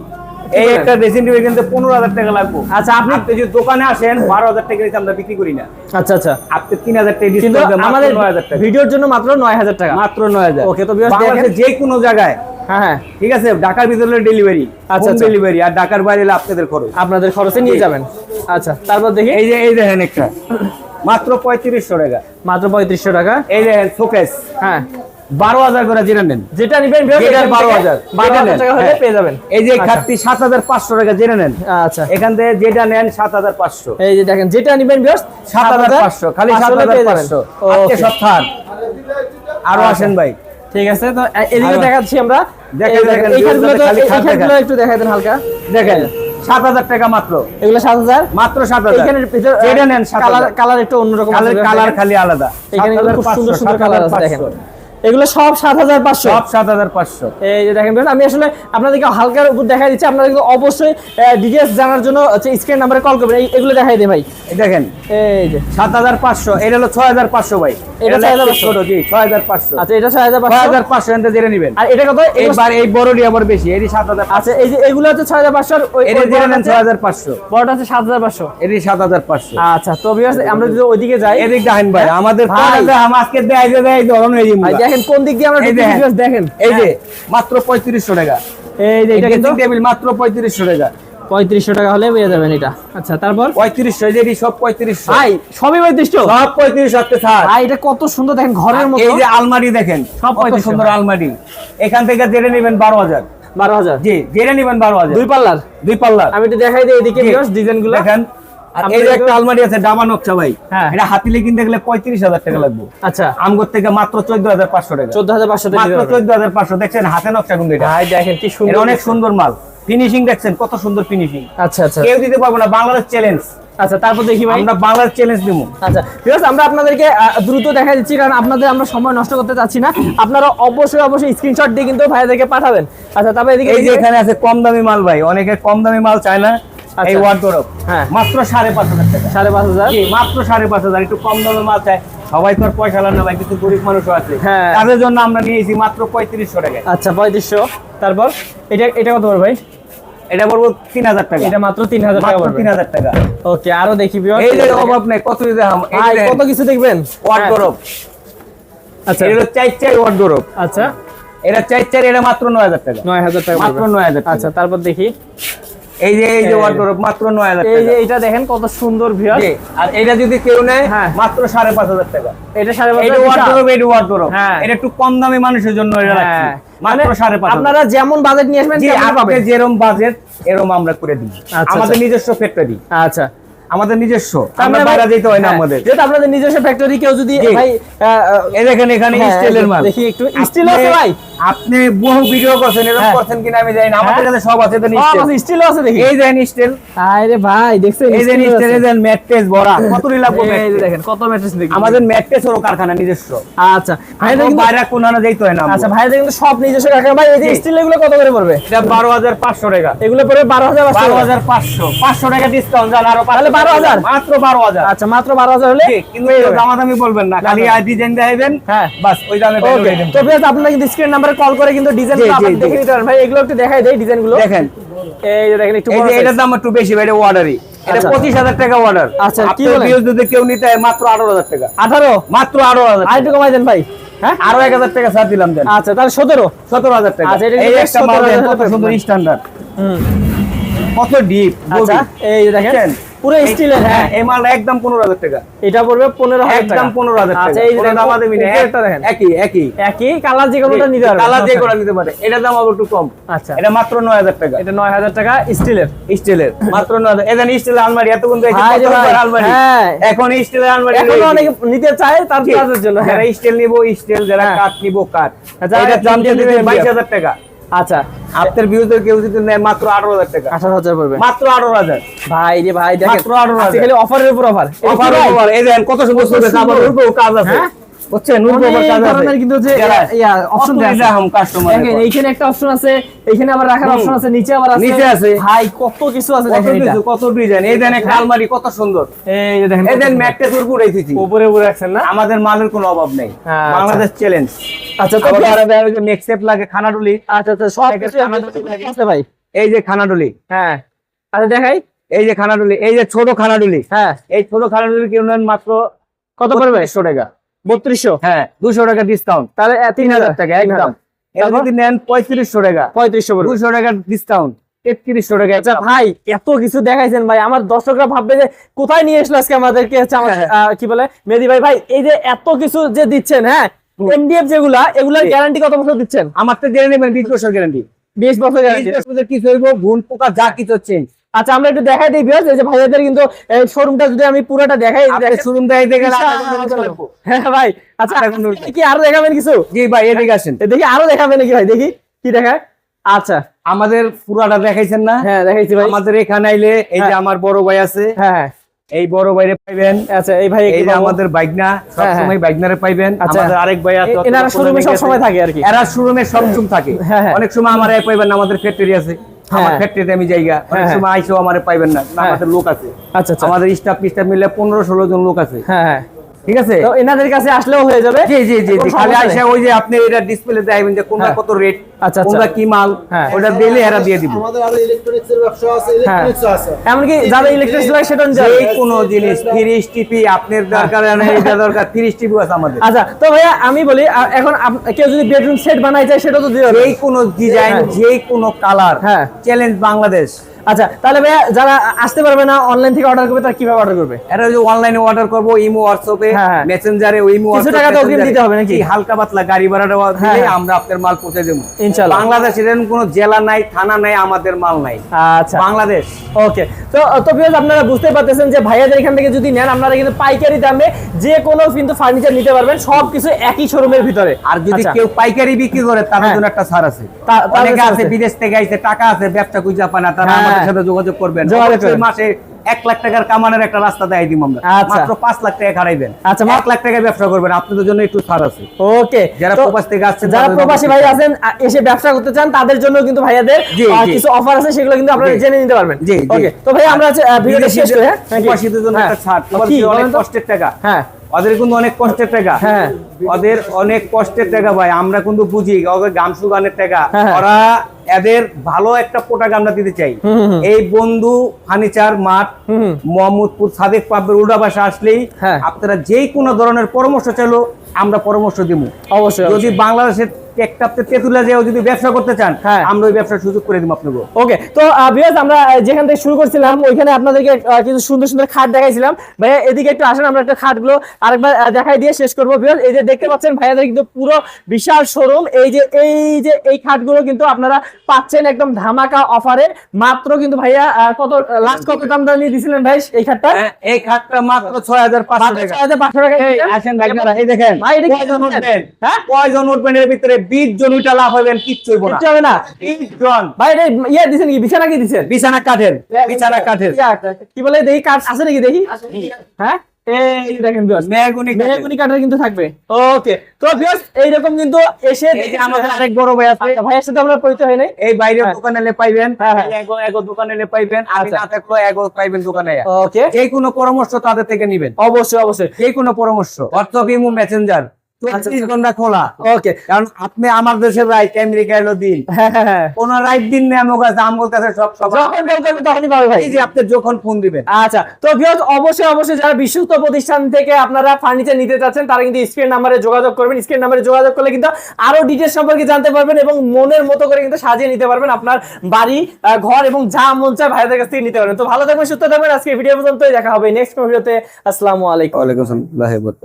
এই একটা ড্রেসিং টেবিল কিন্তু পনেরো হাজার টাকা লাগবে। আচ্ছা আপনি যদি দোকানে আসেন বারো হাজার টাকা নিচে আমরা বিক্রি করি না। আচ্ছা আচ্ছা। আপনি তিন হাজার টাকা কিন্তু আমাদের ভিডিওর জন্য মাত্র নয় হাজার টাকা। মাত্র নয় হাজার। Okay, তো যে কোনো জায়গায়। হ্যাঁ হ্যাঁ। ঠিক আছে? ঢাকার ভিতরে ডেলিভারি আচ্ছা, আচ্ছা আচ্ছা। ডেলিভারি আর ঢাকার বাইরে হলে আপনাদের খরচ। আপনাদের খরচে নিয়ে যাবেন। আচ্ছা তারপর দেখি। এই যে এই দেখেন একটা। মাত্র পঁয়ত্রিশশো টাকা। মাত্র পঁয়ত্রিশশো টাকা। এই দেখেন শোকেস হ্যাঁ। বারো হাজার করে জেনে নেন। যেটা নিবেন বারো হাজার। নেন, টাকা হলে। পেয়ে যাবেন। এই যে আচ্ছা। খাতটি সাত হাজার পাঁচশো টাকা নেন। আচ্ছা। এখান থেকে যেটা নেন সাত হাজার পাঁচশো। এই যে দেখেন যেটা নিবেন বিয়ার্স সাত হাজার পাঁচশো খালি সাত হাজার পাঁচশো। আরও আচ্ছা। আসেন ভাই। ঠিক আছে তো এদিকে দেখাচ্ছি আমরা। দেখেন। একটু দেখাই দেন হালকা। দেখেন সাত হাজার টাকা মাত্র। এগুলো সাত হাজার? মাত্র সাত হাজার। এখানে যেটা নেন কালার কালার একটু অন্যরকম কালার। খালি আলাদা। এখানে খুব সুন্দর সুন্দর কালার আছে দেখেন। এগুলো সব সাত হাজার পাঁচশো। সব সাত হাজার পাঁচশো। এই যে দেখেন আমি আসলে আপনাদেরকে হালকার উপর দেখাই দিচ্ছি আপনারা কিন্তু অবশ্যই ডিটেলস জানার জন্য স্ক্রিন নাম্বারে কল করবেন। এগুলো দেখাই ভাই। দেখেন এই যে। সাত হাজার পাঁচশো এটা হলো ছয় হাজার পাঁচশো ভাই। এটা এটা 6,500 ছোট জি ছয় হাজার পাঁচশো। আচ্ছা এটা ছয় হাজার ছয় হাজার পাঁচশো জেনে নেবেন। আর এটা কত? এইবার এই বড়টি আবার বেশি এটি সাত হাজার আচ্ছা এই যে এগুলো হচ্ছে ছয় হাজার পাঁচশো এটি জেনে নেন ছয় হাজার পাঁচশো। বড়টা হচ্ছে সাত হাজার পাঁচশো। এটি সাত হাজার পাঁচশো। আচ্ছা তো আমরা যদি ওইদিকে যাই এদিক দেখেন ভাই আমাদের। আজকে দেয় দেয় ধরন দেখেন কোন দিক দিয়ে আমরা দেখেন। এই যে মাত্র পঁয়ত্রিশশো টাকা। এই যে এটা কিন্তু টেবিল মাত্র পঁয়ত্রিশশো টাকা। পঁয়ত্রিশশো টাকা হলে পেয়ে যাবেন এটা। আচ্ছা তারপর? পঁয়ত্রিশশো এই যে এটি সব পঁয়ত্রিশশো। ভাই সবই পঁয়ত্রিশশো? সব পঁয়ত্রিশ হচ্ছে স্যার। ভাই এটা কত সুন্দর দেখেন ঘরের মতো। এই যে আলমারি দেখেন সব 3500 সুন্দর আলমারি। এখান থেকে জেনে নেবেন বারো হাজার। বারো হাজার? জি জেনে নেবেন বারো হাজার। দুই পাল্লার? দুই পাল্লার। আমি একটু দেখাই দিই এদিকে ডিজাইনগুলো। দেখেন আর এই যে একটা আলমারি আছে ডাবা নকশা ভাই হ্যাঁ। এটা হাতিলে কিনতে গেলে পঁয়ত্রিশ হাজার টাকা লাগবে। আচ্ছা। আমগর থেকে মাত্র চোদ্দ হাজার পাঁচশো টাকা। চোদ্দ হাজার পাঁচশো মাত্র চোদ্দ হাজার হাতে নকশা কিন্তু এটা। ভাই দেখেন কি এটা অনেক সুন্দর মাল। ফিনিশিং দেখছেন কত সুন্দর ফিনিশিং আচ্ছা আচ্ছা। কেউ দিতে পারব না বাংলাদেশ চ্যালেঞ্জ আচ্ছা তারপর দেখি ভাই। আমরা বাংলাদেশ চ্যালেঞ্জ দিব। আচ্ছা ঠিক আছে আমরা আপনাদেরকে দ্রুত দেখা দিচ্ছি কারণ আপনাদের আমরা সময় নষ্ট করতে চাচ্ছি না। আপনারা অবশ্যই অবশ্যই স্ক্রিনশট দিয়ে কিন্তু ভাইদেরকে পাঠাবেন। আচ্ছা তারপর এদিকে এই যে এখানে আছে কম দামি মাল ভাই অনেকে কম দামি মাল চায় না। এই আচ্ছা। ওয়ার্ডরোব হ্যাঁ। মাত্র সাড়ে পাঁচ হাজার টাকা। সাড়ে পাঁচ হাজার? মাত্র সাড়ে পাঁচ হাজার। একটু কম মাল সবাই তো আর পয়সা লান না ভাই কিছু গরিব মানুষও আছে। হ্যাঁ। তাদের জন্য আমরা নিয়েছি মাত্র পঁয়ত্রিশশো টাকা। আচ্ছা পঁয়ত্রিশশো। তারপর? এটা এটা কত ভাই? এটা বলব তিন হাজার টাকা। এটা মাত্র তিন হাজার টাকা তিন হাজার টাকা। ওকে আরও দেখি এই যে অভাব নেই কত কত কিছু দেখবেন? ওয়ার্ডরোব আচ্ছা। এটা চার চার ওয়ার্ডরোব আচ্ছা। এটা চার চার এটা মাত্র নয় হাজার টাকা। নয় হাজার টাকা মাত্র নয় হাজার আচ্ছা তারপর দেখি। এই যে এই যে ওয়ার্ডরোব মাত্র এই যে এটা দেখেন কত সুন্দর ভিউয়ার আর এটা যদি কেউ নেয় হ্যাঁ। মাত্র সাড়ে পাঁচ হাজার টাকা। এটা সাড়ে পাঁচ এটা হাজার ওয়ার্ডরোব এটা ওয়ার্ডরোব। এটা একটু কম দামি মানুষের জন্য এটা রাখছি। হ্যাঁ মাত্র মানে সাড়ে পাঁচ। আপনারা যেমন বাজেট নিয়ে আসবেন পাবেন। যেরকম বাজেট এরকম আমরা করে দিই আচ্ছা, আমাদের আচ্ছা। নিজস্ব ফ্যাক্টরি আচ্ছা। আমাদের নিজস্ব। আমরা বাইরে যেতে হয় না হ্যাঁ, আমাদের। যেহেতু আপনাদের নিজস্ব ফ্যাক্টরি কেউ যদি ভাই এই দেখেন এখানে হ্যাঁ, স্টিলের মাল। দেখি একটু। স্টিল আছে ভাই। আপনি বহু ভিডিও করছেন এরকম হ্যাঁ। করছেন কিনা আমি জানি না। আমাদের হ্যাঁ। কাছে সব আছে দেন স্টিল স্টিল আছে দেখি। এই দেন স্টিল আরে ভাই দেখছেন? এই দেন স্টিল আছে। এই দেন ম্যাট্রেস ভরা কত লাগবে এই দেখেন কত ম্যাট্রেস দেখি আমাদের ম্যাট্রেস হলো কারখানা নিজস্ব। আচ্ছা ভাই কিন্তু বাইরে কোন না যাইতে হয় না আচ্ছা ভাই কিন্তু সব নিজস্ব রাখেন ভাই এই যে স্টিল এগুলো কত করে পড়বে? এটা বারো হাজার পাঁচশো টাকা। এগুলো পড়বে বারো হাজার বারো হাজার পাঁচশো। পাঁচশো টাকা ডিসকাউন্ট জান আরও তাহলে 12,000? মাত্র বারো হাজার। আচ্ছা মাত্র বারো হাজার হলে কিন্তু পেয়ে এটা যাবেন। দামাদামি বলবেন না খালি আর ডিজাইন দেখাইবেন হ্যাঁ। বাস ওই দামে ওকে পেয়ে যাবেন। তো বেশ আপনারা কিন্তু স্ক্রিন নাম্বারে কল করে কিন্তু ডিজাইন জি, জি, আপনি জি। দেখে নিতে পারেন। ভাই এগুলো একটু দেখাই দেই ডিজাইনগুলো। দেখেন। এই যে দেখেন একটু এই বড় যে size। এটার দাম একটু বেশি ভাই এটা অর্ডারই এটা আচ্ছা। পঁচিশ হাজার টাকা অর্ডার আচ্ছা, কি যদি কেউ নিতে মাত্র আঠারো হাজার টাকা। আঠারো? মাত্র আঠারো হাজার আর একটু কমাই দেন ভাই। হ্যাঁ? আরও এক হাজার টাকা ছাড় দিলাম দেন। আচ্ছা তাহলে সতেরো। সতেরো হাজার টাকা। আচ্ছা, এটা 17,000 দেখেন, কত। স্ট্যান্ডার্ড ডিপ আচ্ছা এই দেখেন? পুরো স্টিলের হ্যাঁ। হ্যাঁ এই একদম পনেরো হাজার টাকা। এটা পড়বে পনেরো হাজার একদম পনেরো হাজার টাকা। আচ্ছা এই যে কোনো দেখেন, দামাদামি নেই, দেখেন। একই একই। একই কালার যে কোনোটা নিতে পারবেন কালার যে করে নিতে পারে। এটার দাম আবার একটু কম। আচ্ছা। এটা মাত্র নয় হাজার টাকা। এটা নয় হাজার টাকা স্টিলের। স্টিলের মাত্র নয় হাজার। স্টিলের আলমারি এতক্ষণ তো এই যে ভাই রে কত ভাই, আলমারি? হ্যাঁ। এখন স্টিলের আলমারি এখন। অনেকে নিতে চায় তার কাজের জন্য হ্যাঁ। যারা স্টিল নিবো স্টিল যারা হ্যাঁ। কাঠ নিবো কাঠ। আচ্ছা, এটা দাম যদি দিবেন বাইশ দিয়ে। হাজার টাকা। আচ্ছা আপনার বিরুদ্ধে কেউ যদি নেয় মাত্র আঠারো হাজার টাকা। আঠারো হাজার পড়বে। মাত্র আঠারো হাজার। ভাই রে ভাই দেখেন মাত্র 18,000 হাজার। খালি অফারের উপর অফার অফার অফার এই দেখেন কত সুন্দর সুন্দর। কাজ আছে। হ্যাঁ? বুঝছেন কিন্তু যে অপশন। এইখানে একটা অপশন আছে এইখানে আবার রাখার অপশন আছে নিচে আবার আছে। নিচে আছে। ভাই কত কিছু আছে দেখেন এটা। কত ডিজাইন এই দেন একটা আলমারি কত সুন্দর। এই দেখেন এই দেন সুন্দর। ম্যাট্রেস উপর রেখেছি উপরে উপরে রাখছেন না? আমাদের মালের কোনো অভাব নেই। হ্যাঁ, বাংলাদেশ চ্যালেঞ্জ আচ্ছা তো নেক্সট লাগে খানাডুলি। আচ্ছা আচ্ছা সব কিছু আমাদের ভাই। এই যে খানাডুলি। হ্যাঁ। আচ্ছা দেখাই। এই যে খানাডুলি এই যে ছোট খানাডুলি। হ্যাঁ। এই ছোট খানাডুলি কেউ নেন মাত্র কত পড়বে? একশো টাকা। বত্রিশশো? হ্যাঁ দুশো টাকা ডিসকাউন্ট তাহলে তিন হাজার টাকা একদম। যদি নেন পঁয়ত্রিশশো টাকা। পঁয়ত্রিশশো দুশো টাকা ডিসকাউন্ট তেত্রিশশো টাকা আচ্ছা ভাই এত কিছু দেখাইছেন ভাই। আমার দর্শকরা ভাববে যে কোথায় নিয়ে আসলো আজকে আমাদেরকে? হচ্ছে আমার হ্যাঁ, কি বলে? মেহেদি ভাই ভাই এই যে এত কিছু যে দিচ্ছেন হ্যাঁ? এমডিএফ যেগুলা এগুলার গ্যারান্টি কত বছর দিচ্ছেন? আমার তো জেনে নেবেন বিশ বছর গ্যারান্টি বিশ বছর গ্যারান্টি কিছু হইব গুণ পোকা যা কিছু চেঞ্জ আচ্ছা আমরা একটু দেখাই দিই ভিউয়ার্স এই যে ভাইয়াদের কিন্তু শোরুমটা যদি আমি পুরোটা দেখাই শোরুম দেখাই দেখেন বিশাল। হ্যাঁ ভাই আচ্ছা কি আরও দেখাবেন কিছু? জি ভাই এদিকে আসেন। এ দেখি আরও দেখাবেন নাকি ভাই দেখি কি দেখায়? আচ্ছা। আমাদের পুরাটা দেখাইছেন না? হ্যাঁ দেখাইছি ভাই। আমাদের এখানে আইলে এই যে হ্যাঁ। আমার বড় ভাই আছে হ্যাঁ হ্যাঁ। এই বড় ভাইরে পাইবেন। আচ্ছা এই ভাই এই যে আমাদের বাইকনা হ্যাঁ, সবসময় বাইকনারে পাইবেন। আচ্ছা। আমাদের আরেক ভাই আছে এ- এনারা শোরুমে সব সময় থাকে আর কি। এরা শোরুমে সবসময় থাকে। হ্যাঁ, হ্যাঁ। অনেক সময় আমার পাইবেন আমাদের ফ্যাক্টরি আছে। আমার হ্যাঁ। ফ্যাক্টরিতে আমি জায়গা অনেক হ্যাঁ। সময় আইসেও আমার পাইবেন না হ্যাঁ। আমাদের লোক আছে আচ্ছা আচ্ছা আমাদের স্টাফ স্টাফ মিলে পনেরো ষোলো জন লোক আছে হ্যাঁ হ্যাঁ ঠিক আছে তো এনাদের কাছে আসলেও হয়ে যাবে জি জি জি খালি আইসা ওই যে আপনি এটা ডিসপ্লে দেখাবেন যে কোনটা হ্যাঁ। কত রেট আচ্ছা, আচ্ছা। কোনটা কি মাল হ্যাঁ। ওটা দিলে এরা দিয়ে দিব আমাদের আরও ইলেকট্রনিক্স এর ব্যবসা আছে হ্যাঁ ইলেকট্রনিক্স আছে এমনকি যারা লাগে সেটা পারবে। কোনো জিনিস তিরিশ টিপি আপনার দরকার না এটা দরকার তিরিশ টিপি আছে আমাদের আচ্ছা তো ভাইয়া আমি বলি এখন কেউ যদি বেডরুম সেট বানাই চায় সেটা তো দিয়ে। যেই কোনো ডিজাইন হ্যাঁ। যেই কোনো কালার হ্যাঁ। চ্যালেঞ্জ বাংলাদেশ আচ্ছা তাহলে ভাইয়া যারা আসতে পারবে না অনলাইন থেকে অর্ডার করবে তারা কীভাবে অর্ডার করবে এটা যে অনলাইনে অর্ডার করব ইমো হোয়াটসঅ্যাপে হ্যাঁ, হ্যাঁ। মেসেঞ্জারে ইমো কিছু টাকা তো অগ্রিম দিতে হবে নাকি? হালকা পাতলা গাড়ি ভাড়া দেওয়া হ্যাঁ, দিলে হ্যাঁ। আমরা আপনার মাল পৌঁছে দেবো ইনশাল্লাহ। বাংলাদেশ এরকম কোনো জেলা নাই থানা নাই আমাদের মাল নাই আচ্ছা বাংলাদেশ ওকে তো তো ভিউয়ার্স আপনারা বুঝতে পারতেছেন যে ভাইয়াদের এখান থেকে যদি নেন আপনারা কিন্তু পাইকারি দামে যে কোনো কিন্তু ফার্নিচার নিতে পারবেন সবকিছু একই শোরুমের ভিতরে আর যদি আচ্ছা। কেউ পাইকারি বিক্রি করে তাদের হ্যাঁ। জন্য একটা ছাড় আছে অনেকে আছে। বিদেশ থেকে আইছে টাকা আছে ব্যবসা খুঁজে পায় না তারা হ্যাঁ। আমাদের সাথে যোগাযোগ করবেন। মাসে এক লাখ টাকার কামানোর একটা রাস্তা দেয় দিব আমরা। আচ্ছা। মাত্র পাঁচ লাখ টাকা খাড়াইবেন আচ্ছা, এক লাখ টাকা ব্যবসা করবেন আপনাদের জন্য একটু ছাড় আছে। ওকে। যারা প্রবাস থেকে আসছেন যারা প্রবাসী ভাই আছেন এসে ব্যবসা করতে চান তাদের জন্য কিন্তু ভাইয়াদের কিছু অফার আছে সেগুলো কিন্তু আপনারা জেনে নিতে পারবেন। জি। ওকে তো ভাই আমরা ভিডিওটা শেষ করি হ্যাঁ। প্রবাসীদের জন্য হ্যাঁ। একটা ছাড়। অনেক? কষ্টের টাকা। হ্যাঁ। ওদের কিন্তু অনেক কষ্টের টাকা হ্যাঁ। ওদের অনেক কষ্টের টাকা ভাই আমরা কিন্তু বুঝি ওদের গানের টাকা হ্যাঁ। ওরা এদের ভালো একটা প্রোডাক্ট আমরা দিতে চাই। এই বন্ধু ফার্নিচার মাঠ হুম, হুম। মোহাম্মদপুর সাদেক পাবের উল্টা বাসা আসলেই হ্যাঁ। আপনারা যে কোনো ধরনের পরামর্শ চাইলো আমরা পরামর্শ দিব অবশ্যই যদি বাংলাদেশের টেকটাপতে তেতুলা যেও যদি ব্যবসা করতে চান। আমরা ওই ব্যবসার সুযোগ করে দিব আপনাকে। ওকে তো বিয়াস আমরা যেখান থেকে শুরু করছিলাম ওইখানে আপনাদেরকে কিছু সুন্দর সুন্দর খাট দেখাইছিলাম। ভাইয়া এদিকে একটু আসেন আমরা একটা খাটগুলো আরেকবার দেখাই দিয়ে শেষ করব। বিয়াস এই যে দেখতে পাচ্ছেন ভাইয়াদের কিন্তু পুরো বিশাল শোরুম এই যে এই যে এই খাটগুলো কিন্তু আপনারা পাচ্ছেন একদম ধামাকা অফারে মাত্র কিন্তু ভাইয়া কত লাস্ট কত দাম দাম নিয়ে দিছিলেন ভাই এই খাটটা? হ্যাঁ, এই খাটটা মাত্র ছয় হাজার পাঁচশো টাকা। ছয় হাজার পাঁচশো টাকা। আসেন ভাইরা, এই দেখেন। ভাই, কয়জন উঠবেন? হ্যাঁ? কয়জন উঠবেন এর ভিতরে? বিশ জন লাভ হবেন কিচ্ছু হইব না। কিচ্ছু হবে না। জন। ভাই এটা ইয়ে দিছেন কি বিছানা কি দিছেন বিছানা কাঠের বিছানা কাঠের। কি বলে দেখি কাঠ আছে নাকি দেখি? হ্যাঁ? এই যে দেখেন মেহগুনি কাঠের। কিন্তু থাকবে। ওকে তো ভিউয়ার্স এইরকম কিন্তু এসে এই যে আমাদের আরেক বড় ভাই আছে ভাইয়ের সাথে আমরা পরিচয় হয় নাই। এই বাইরের হ্যাঁ। দোকানে পাইবেন। হ্যাঁ, হ্যাঁ। এগো এগো দোকানে পাইবেন। আমি আচ্ছা। না থাকলেও এগো পাইবেন দোকানে। ওকে। যে কোনো পরামর্শ তাদের থেকে নিবেন। অবশ্যই অবশ্যই। যে কোনো পরামর্শ। হোয়াটসঅ্যাপ ইমো মেসেঞ্জার চব্বিশ ঘণ্টা খোলা। ওকে কারণ আপনি আমার দেশের রাইট আমেরিকা এলো দিন। কোন রাইট দিন নেই আমার কাছে আমার কাছে সব সব যখন কল তখনই পাবে ভাই। যে আপনি যখন ফোন দিবেন। আচ্ছা তো ভিউয়ার্স অবশ্যই অবশ্যই যারা বিশ্বস্ত প্রতিষ্ঠান থেকে আপনারা ফার্নিচার নিতে চাচ্ছেন তারা কিন্তু স্ক্রিন নাম্বারে যোগাযোগ করবেন। স্ক্রিন নাম্বারে যোগাযোগ করলে কিন্তু আরও ডিটেলস সম্পর্কে জানতে পারবেন এবং মনের মতো করে কিন্তু সাজিয়ে নিতে পারবেন আপনার বাড়ি ঘর এবং যা মন চায় ভাইদের কাছ থেকে নিতে পারবেন। তো ভালো থাকবেন সুস্থ থাকবেন। আজকে ভিডিও পর্যন্তই দেখা হবে নেক্সট ভিডিওতে আসসালামু আলাইকুম। আসসালাম